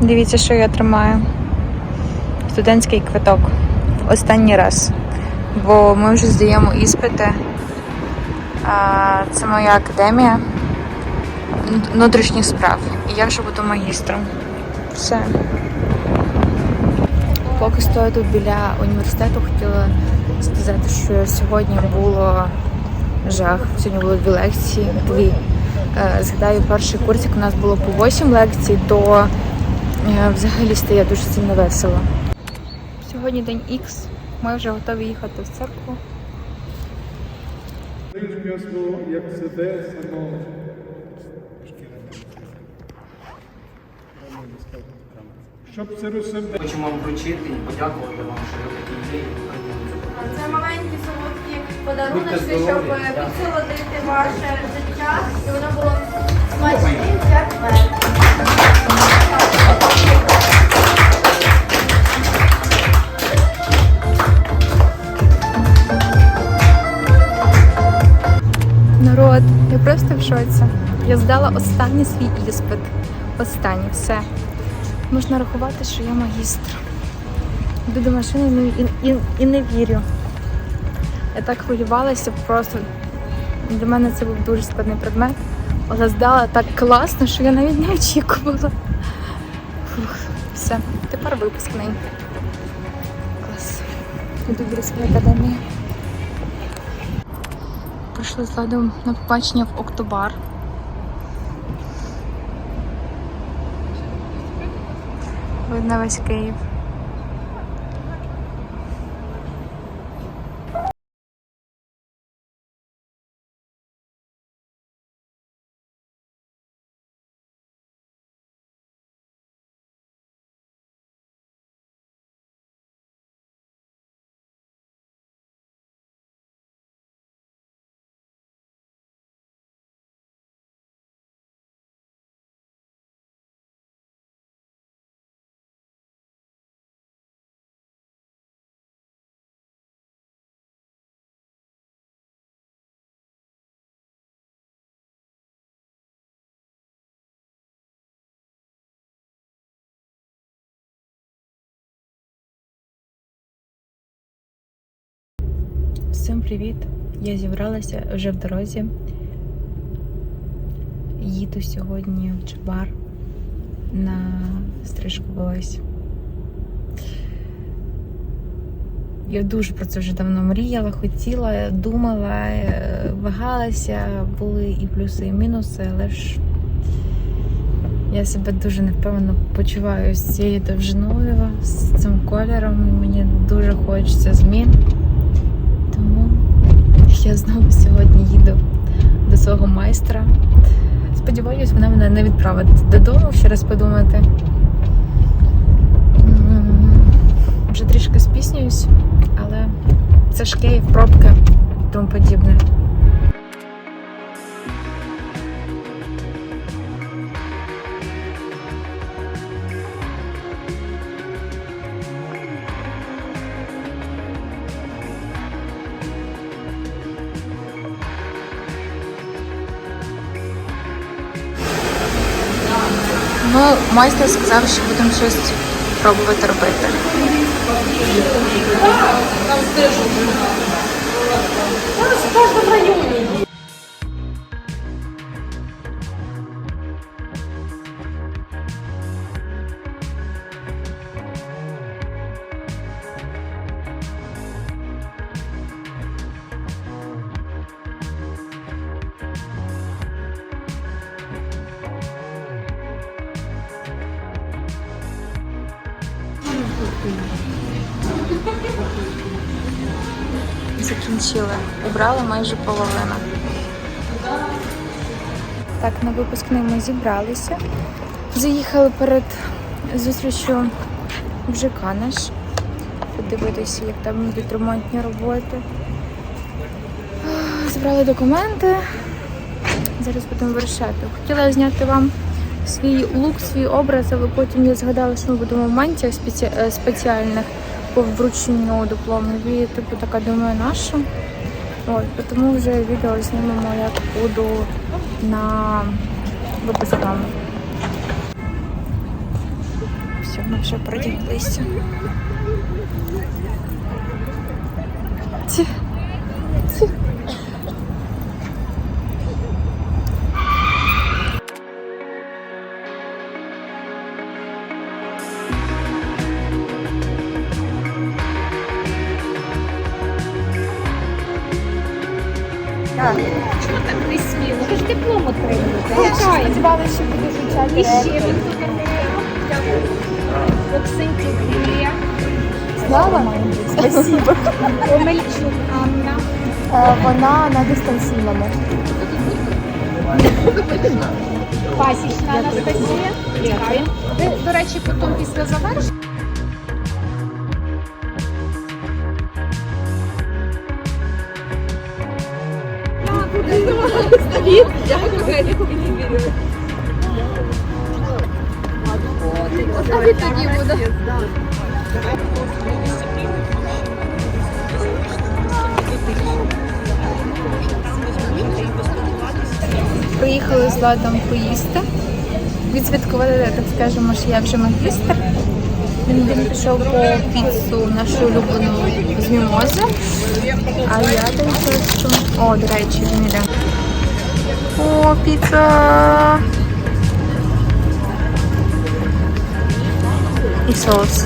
Дивіться, що я тримаю. Студентський квиток. Останній раз. Бо ми вже здаємо іспити. Це моя академія внутрішніх справ. І я вже буду магістром. Все. Поки стою тут біля університету, хотіла сказати, що сьогодні було жах. Сьогодні було дві лекції. Дві. Е, Згадаю, перший курсик у нас було по 8 лекцій, то взагалі стає дуже сильно весело. Сьогодні день Х. Ми вже готові їхати в церкву. Як сиде, само. Щоб це розсердя. Хочемо вам вручити і подякувати вам, що ви такі є. Це маленькі солодкі подарунки, щоб е, підсолодити ваше життя, і воно було смачним, як мед. Народ, я просто в шоці. Я здала останній свій іспит. Останній, все. Можна рахувати, що я магістр. Йду до машини і, і, і, і не вірю. Я так хвилювалася просто. Для мене це був дуже складний предмет. Але здала так класно, що я навіть не очікувала. Фух, все, тепер випускний. Клас. Іду в Брестській академії. Прийшли з ладом на побачення в Октобар. Видно весь Київ. Всім привіт! Я зібралася вже в дорозі. Їду сьогодні в Чебар на стрижку волосся. Я дуже про це вже давно мріяла, хотіла, думала, е, вагалася, були і плюси, і мінуси, але ж я себе дуже невпевнено почуваю з цією довжиною, з цим кольором. Мені дуже хочеться змін. Я знову сьогодні їду до свого майстра. Сподіваюсь, вона мене не відправить додому ще раз подумати. Вже трішки спіснююсь, але це ж Київ, пробки і тому подібне. Ну, майстер сказав, що будемо щось пробувати робити. Закінчили. Убрали майже половину. Так, на випускний ми зібралися. Заїхали перед зустрічю в ЖК наш. Подивитися, як там йдуть ремонтні роботи. Збрали документи. Зараз будемо вирішати. Хотіла зняти вам свій лук, свій образ, але потім я згадала, що ми будемо в мантіях спеці... е, спеціальних по врученню дипломів. І типу така думаю, наша. От, тому вже відео знімемо, як буду на випускному. ми вже продяглися. Чого так не сміло? Ви ж диплом отримали. Сподівалися, що буде звучати. І ще він Дякую. Юлія. Слава. Спасибо. Омельчук Анна. Е, Вона на дистанційному. Пасічна Анастасія. Ви, до речі, потім після завершення. Приїхали з Владом поїсти. Відсвяткували, так скажемо, що я вже магістр. Він, він пішов по піцу нашу улюблену з мімози. А я там щось. О, до речі, він іде. О, піца! І соус.